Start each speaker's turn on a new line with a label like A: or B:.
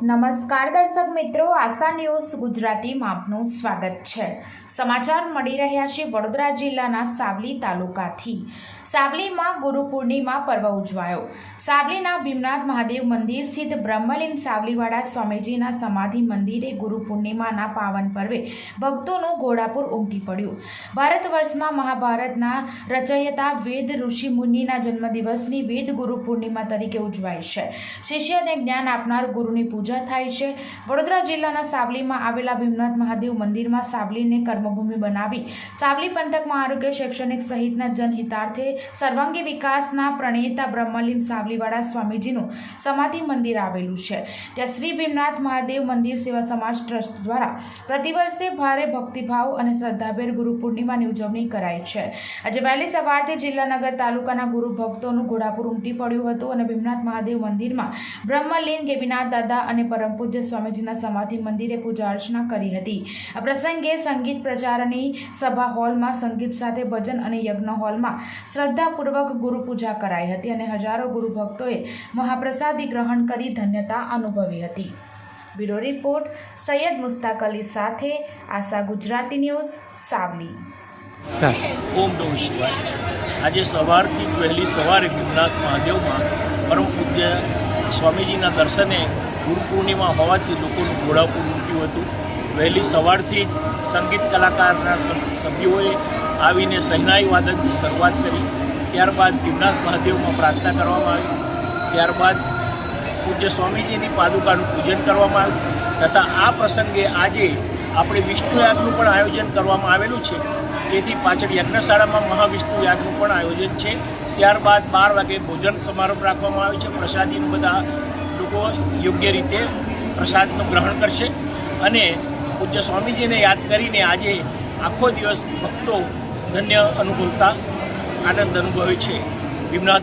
A: નમસ્કાર દર્શક મિત્રો, આશા ન્યૂઝ ગુજરાતીમાં આપનું સ્વાગત છે. સમાચાર મળી રહ્યા છે વડોદરા જિલ્લાના સાવલી તાલુકાથી. સાવલીમાં ગુરુ પૂર્ણિમા પર્વ ઉજવાયો. સાવલીના ભીમનાથ મહાદેવ મંદિર સ્થિત બ્રહ્મલીન સાવલીવાડા સ્વામીજીના સમાધિ મંદિરે ગુરુ પૂર્ણિમાના પાવન પર્વે ભક્તોનું ઘોડાપુર ઉમટી પડ્યું. ભારત વર્ષમાં મહાભારતના રચયતા વેદ ઋષિ મુનિના જન્મદિવસની વેદ ગુરુ પૂર્ણિમા તરીકે ઉજવાય છે. શિષ્યને જ્ઞાન આપનાર ગુરુની પૂજા થાય છે. વડોદરા જિલ્લાના સાવલીમાં આવેલા ભીમનાથ મહાદેવ મંદિરમાં સાવલીને કર્મભૂમિ બનાવી સાવલી પંથકમાં આરોગ્ય શૈક્ષણિક સહિતના જનહિતાર્થે સર્વાંગી વિકાસના પ્રણેતા બ્રહ્મલીન સાવલીવાળા સ્વામીજીનું સમાધિ મંદિર આવેલું છે. ત્યાં શ્રી ભીમનાથ મહાદેવ મંદિર સેવા સમાજ ટ્રસ્ટ દ્વારા પ્રતિવર્ષે ભારે ભક્તિભાવ અને શ્રદ્ધાભેર ગુરુ પૂર્ણિમાની ઉજવણી કરાય છે. આજે વહેલી સવારથી જિલ્લાનગર તાલુકાના ગુરુ ભક્તોનું ઘોડાપુર ઉમટી પડ્યું હતું અને ભીમનાથ મહાદેવ મંદિરમાં બ્રહ્મલીન ગેબીનાથ દાદા અને પરમ પૂજ્ય સ્વામીજીના સમાધિ મંદિરે પૂજા અર્ચના કરી હતી. આ પ્રસંગે સંગીત પ્રચારની સભા હોલમાં સંગીત સાથે ભજન અને યજ્ઞ હોલમાં શ્રદ્ધાપૂર્વક ગુરુપૂજા કરાઈ હતી અને હજારો ગુરુ ભક્તોએ મહાપ્રસાદી ગ્રહણ કરી ધન્યતા અનુભવી હતી. બ્યુરો રિપોર્ટ સૈયદ મુસ્તાક અલી સાથે આશા ગુજરાતી ન્યૂઝ સાવલી.
B: ઓમ નમઃ શિવાય. આજે સવારથી વહેલી સવારે ભીમનાથ મહાદેવમાં પરમ પૂજ્ય સ્વામીજીના દર્શને ગુરુ પૂર્ણિમા હોવાથી લોકોનું ઘોડાપુર ઉમટ્યું હતું. વહેલી સવારથી જ સંગીત કલાકારના સભ્યોએ આવીને સહેનાઈ વાદનની શરૂઆત કરી. ત્યારબાદ ગિરનાથ મહાદેવમાં પ્રાર્થના કરવામાં આવી. ત્યારબાદ પૂજ્ય સ્વામીજીની પાદુકાનું પૂજન કરવામાં આવ્યું. તથા આ પ્રસંગે આજે આપણે વિષ્ણુ યાગનું પણ આયોજન કરવામાં આવેલું છે. તેથી પાછળ યજ્ઞશાળામાં મહાવિષ્ણુ યાગનું પણ આયોજન છે. ત્યારબાદ બાર વાગે ભોજન સમારંભ રાખવામાં આવે છે. પ્રસાદીનું બધા લોકો યોગ્ય રીતે પ્રસાદનું ગ્રહણ કરશે અને પૂજ્ય સ્વામીજીને યાદ કરીને આજે આખો દિવસ ભક્તો ધન્ય અનુભવતા આનંદ અનુભવે છે. ભીમનાથ